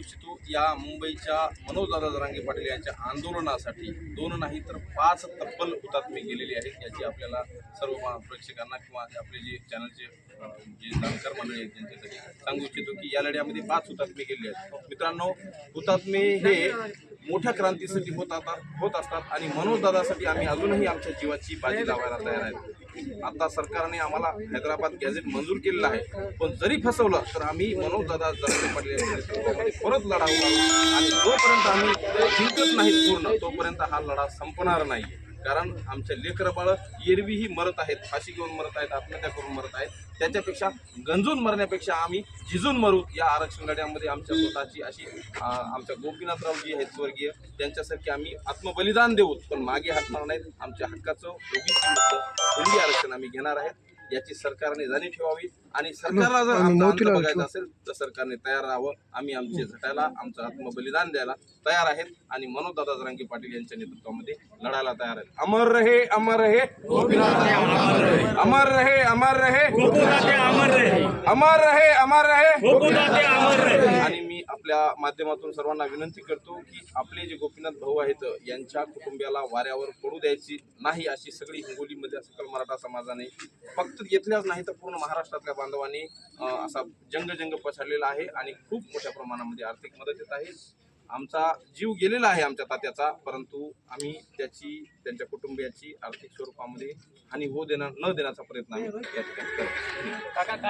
इच्छितो या मुंबईच्या मनोजदादा जरांगे पाटील यांच्या आंदोलनासाठी. दोन नाही तर पाच तब्बल हुतात्मे गेलेली आहेत याची आपल्याला सर्व प्रेक्षकांना किंवा आपले जे चॅनलचे जे जाणकार मंडळी आहेत त्यांच्यासाठी सांगू इच्छितो की या लढ्यामध्ये पाच हुतात्मे गेले आहेत. मित्रांनो हुतात्मे हे मोठ्या क्रांतीसाठी होत आता होत असतात आणि मनोजदादासाठी आम्ही अजूनही आमच्या जीवाची बाजी लावायला तयार आहेत. आता सरकारने आम्हाला हैदराबाद गॅझेट मंजूर केलेलं आहे. पण जरी फसवलं तर आम्ही मनोजदादा जरांगे पाटील यांच्या परत लढावं उभारू आणि जोपर्यंत आम्ही जिंकत नाही पूर्ण तोपर्यंत हा लढा संपणार नाही कारण आमच्या लेकरं बाळ एरवीही मरत आहेत फाशी घेऊन मरत आहेत आत्महत्या करून मरत आहेत. त्याच्यापेक्षा गंजून मरण्यापेक्षा आम्ही झिजून मरू या आरक्षण लढ्यामध्ये आमच्या स्वतःची अशी आमच्या गोपीनाथरावजी आहेत स्वर्गीय. त्यांच्यासारखी आम्ही आत्मबलिदान देऊ पण मागे हटणार नाहीत. आमच्या हक्काचं ओबीसी आरक्षण आम्ही घेणार आहेत. याची सरकारने जाणीव ठेवावी. आणि सरकारला जर आमचा बघायचा असेल तर सरकारने तयार राहावं. आम्ही आमचे झटायला आमचं आत्मबलिदान द्यायला तयार आहेत. आणि मनोजदादा जरांगे पाटील यांच्या नेतृत्वामध्ये लढायला तयार आहेत. अमर रहे अमर रहे. अमर रहे अमर रहे. अमर रहे. अमर रहे अमर रहे. गोकुळाचे अमर रहे. आणि मी आपल्या माध्यमातून सर्वांना विनंती करतो की आपले जे गोपीनाथ भाऊ आहेत यांच्या कुटुंबियाला वाऱ्यावर पडू द्यायची नाही अशी सगळी हिंगोलीमध्ये सकल मराठा समाजाने फक्त येथल्याच नाही तर पूर्ण महाराष्ट्रातल्या बांधवांनी असा जंग जंग पछाडलेला आहे आणि खूप मोठ्या प्रमाणामध्ये आर्थिक मदत येत आहे. आमचा जीव गेलेला आहे आमच्या तात्याचा परंतु आम्ही त्याची त्यांच्या कुटुंबियाची आर्थिक स्वरूपामध्ये हानी होऊ देणार न देण्याचा प्रयत्न आम्ही या ठिकाणी करतो